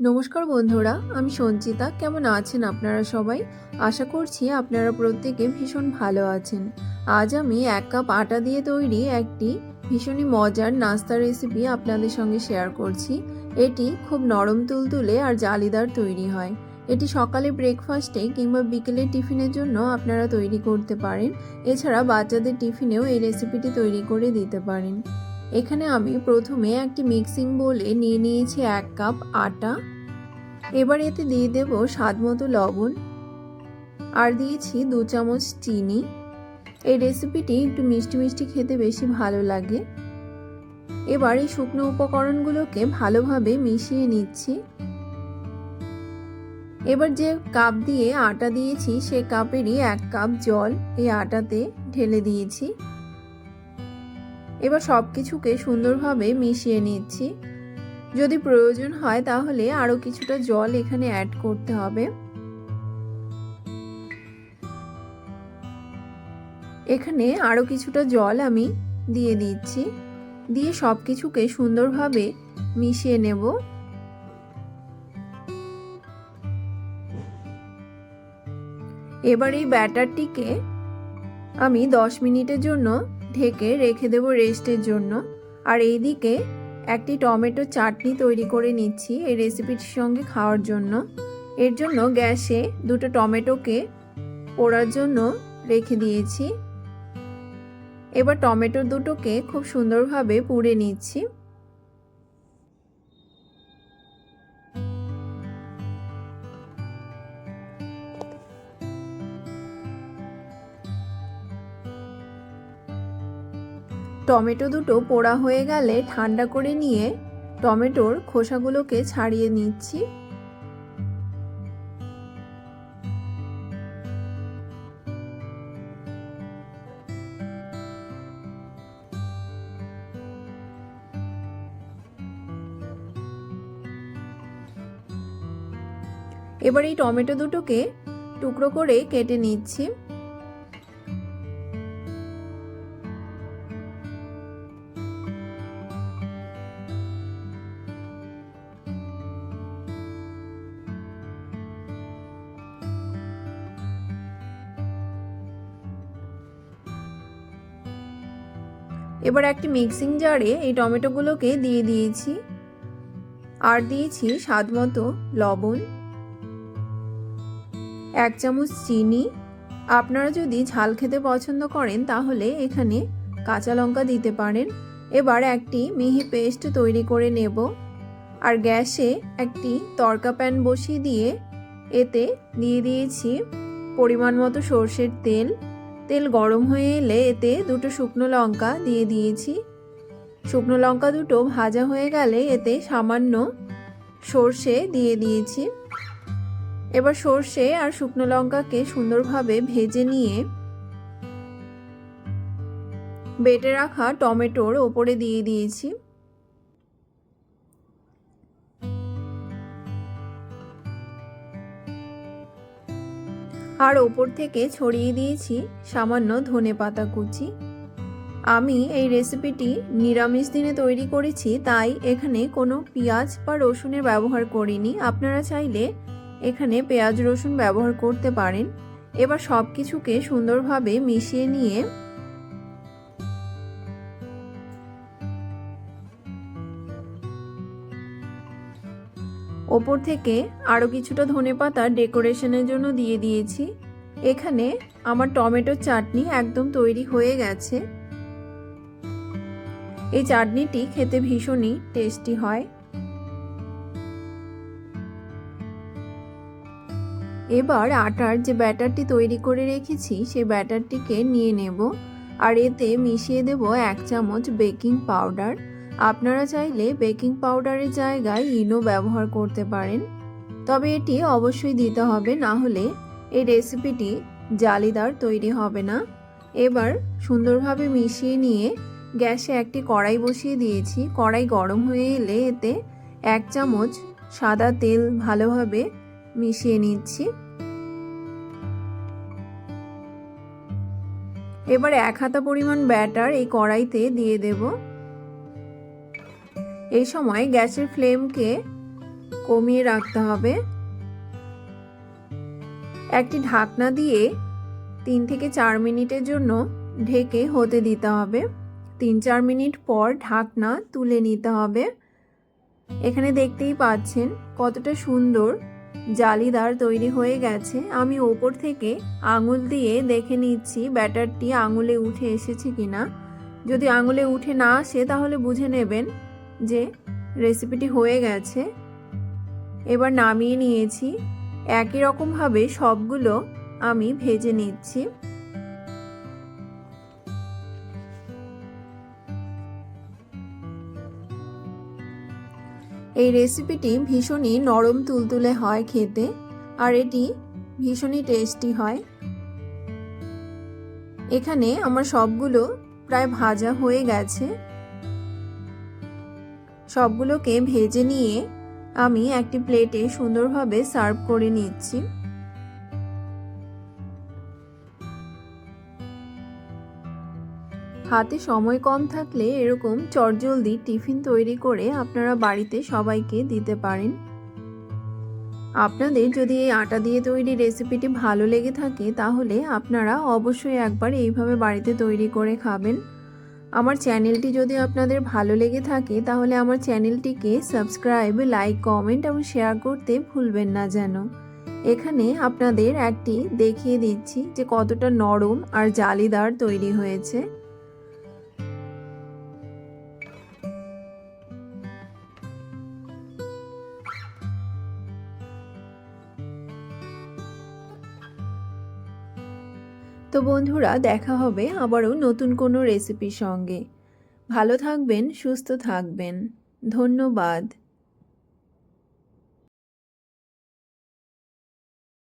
নমস্কার বন্ধুরা, আমি সঞ্চিতা। কেমন আছেন আপনারা সবাই? আশা করছি আপনারা প্রত্যেকে ভীষণ ভালো আছেন। আজ আমি এক কাপ আটা দিয়ে তৈরি একটি ভীষণই মজার নাস্তা রেসিপি আপনাদের সঙ্গে শেয়ার করছি। এটি খুব নরম তুলতুলে আর জালিদার তৈরি হয়। এটি সকালে ব্রেকফাস্টে কিংবা বিকেলে টিফিনের জন্য আপনারা তৈরি করতে পারেন। এছাড়া বাচ্চাদের টিফিনেও এই রেসিপিটি তৈরি করে দিতে পারেন। এখানে আমি প্রথমে একটি মিক্সিং বোলে নিয়ে নিয়েছি এক কাপ আটা। এবার এতে দিয়ে দেব স্বাদ মতো লবণ। আর দিয়েছি দু চামচ চিনি। এই রেসিপিটি একটু মিষ্টি মিষ্টি খেতে বেশি ভালো লাগে। এবার এই শুকনো উপকরণগুলোকে ভালোভাবে মিশিয়ে নিচ্ছি। এবার যে কাপ দিয়ে আটা দিয়েছি, সে কাপেরই এক কাপ জল এই আটাতে ঢেলে দিয়েছি। এবার সব কিছুকে সুন্দরভাবে মিশিয়ে নিচ্ছি। যদি প্রয়োজন হয় তাহলে আরও কিছুটা জল এখানে অ্যাড করতে হবে। এখানে আরও কিছুটা জল আমি দিয়ে দিচ্ছি। দিয়ে সব কিছুকে সুন্দরভাবে মিশিয়ে নেব। এবার এই ব্যাটারটিকে আমি দশ মিনিটের জন্য ঢেকে রেখে দেব রেস্টের জন্য। আর এইদিকে একটি টমেটো চাটনি তৈরি করে নিচ্ছি এই রেসিপিটির সঙ্গে খাওয়ার জন্য। এর জন্য গ্যাসে দুটো টমেটোকে পোড়ার জন্য রেখে দিয়েছি। এবার টমেটো দুটোকে খুব সুন্দরভাবে পুড়ে নিচ্ছি। টমেটো দুটো পোড়া হয়ে গেলে ঠান্ডা করে নিয়ে টমেটোর খোসাগুলোকে ছাড়িয়ে নিচ্ছি। এবার এই টমেটো দুটোকে টুকরো করে কেটে নিচ্ছি। এবার একটি মিক্সিং জারে এই টমেটোগুলোকে দিয়ে দিয়েছি। আর দিয়েছি স্বাদ মতো লবণ, এক চামচ চিনি। আপনারা যদি ঝাল খেতে পছন্দ করেন, তাহলে এখানে কাঁচা লঙ্কা দিতে পারেন। এবার একটি মিহি পেস্ট তৈরি করে নেব। আর গ্যাসে একটি তরকা প্যান বসিয়ে দিয়ে এতে দিয়ে দিয়েছি পরিমাণ মতো সর্ষের তেল। তেল গরম হয়ে এলে এতে দুটো শুকনো লঙ্কা দিয়ে দিয়েছি। শুকনো লঙ্কা দুটো ভাজা হয়ে গেলে এতে সামান্য সর্ষে দিয়ে দিয়েছি। এবার সর্ষে আর শুকনো লঙ্কাকে সুন্দরভাবে ভেজে নিয়ে বেটে রাখা টমেটোর ওপরে দিয়ে দিয়েছি। আর ওপর থেকে ছড়িয়ে দিয়েছি সামান্য ধনে পাতা কুচি। আমি এই রেসিপিটি নিরামিষ দিনে তৈরি করেছি, তাই এখানে কোনো পেঁয়াজ বা রসুনের ব্যবহার করিনি। আপনারা চাইলে এখানে পেঁয়াজ রসুন ব্যবহার করতে পারেন। এবার সব কিছুকে সুন্দরভাবে মিশিয়ে নিয়ে ওপর থেকে আরও কিছুটা ধনে পাতা ডেকোরেশনের জন্য দিয়ে দিয়েছি। এখানে আমার টমেটোর চাটনি একদম তৈরি হয়ে গেছে। এই চাটনিটি খেতে ভীষণই টেস্টি হয়। এবার আটার যে ব্যাটারটি তৈরি করে রেখেছি সেই ব্যাটারটিকে নিয়ে নেব। আর এতে মিশিয়ে দেব এক চামচ বেকিং পাউডার। আপনারা চাইলে বেকিং পাউডারের জায়গায় ইনো ব্যবহার করতে পারেন। তবে এটি অবশ্যই দিতে হবে, না হলে এই রেসিপিটি জালিদার তৈরি হবে না। এবার সুন্দরভাবে মিশিয়ে নিয়ে গ্যাসে একটি কড়াই বসিয়ে দিয়েছি। কড়াই গরম হয়ে এলে এতে এক চামচ সাদা তেল ভালোভাবে মিশিয়ে নিচ্ছি। এবার এক হাতা পরিমাণ ব্যাটার এই কড়াইতে দিয়ে দেব। এই সময় গ্যাসের ফ্লেমকে কমিয়ে রাখতে হবে। একটি ঢাকনা দিয়ে তিন থেকে চার মিনিটের জন্য ঢেকে হতে দিতে হবে। তিন চার মিনিট পর ঢাকনা তুলে নিতে হবে। এখানে দেখতেই পাচ্ছেন কতটা সুন্দর জালিদার তৈরি হয়ে গেছে। আমি ওপর থেকে আঙুল দিয়ে দেখে নিচ্ছি ব্যাটারটি আঙুলে উঠে এসেছে কিনা। যদি আঙুলে উঠে না আসে তাহলে বুঝে নেবেন যে রেসিপিটি হয়ে গেছে, এবার নামিয়ে নিয়েছি। একই রকমভাবে সবগুলো আমি ভেজে নিচ্ছি। এই রেসিপিটি ভীষণই নরম তুলতুলে হয় খেতে, আর এটি ভীষণই টেস্টি হয়। এখানে আমার সবগুলো প্রায় ভাজা হয়ে গেছে। সবগুলোকে ভেজে নিয়ে আমি একটি প্লেটে সুন্দরভাবে সার্ভ করে নিচ্ছি। হাতে সময় কম থাকলে এরকম চটজলদি টিফিন তৈরি করে আপনারা বাড়িতে সবাইকে দিতে পারেন। আপনাদের যদি এই আটা দিয়ে তৈরি রেসিপিটি ভালো লেগে থাকে, তাহলে আপনারা অবশ্যই একবার এইভাবে বাড়িতে তৈরি করে খাবেন। আমার চ্যানেলটি যদি আপনাদের ভালো লেগে থাকে, তাহলে আমার চ্যানেলটিকে সাবস্ক্রাইব, লাইক, কমেন্ট এবং শেয়ার করতে ভুলবেন না যেন। এখানে আপনাদের একটি দেখিয়ে দিচ্ছি যে কতটা নরম আর জালিদার তৈরি হয়েছে। তো বন্ধুরা দেখা হবে আবারও নতুন কোনো রেসিপির সঙ্গে। ভালো থাকবেন সুস্থ থাকবেন। ধন্যবাদ।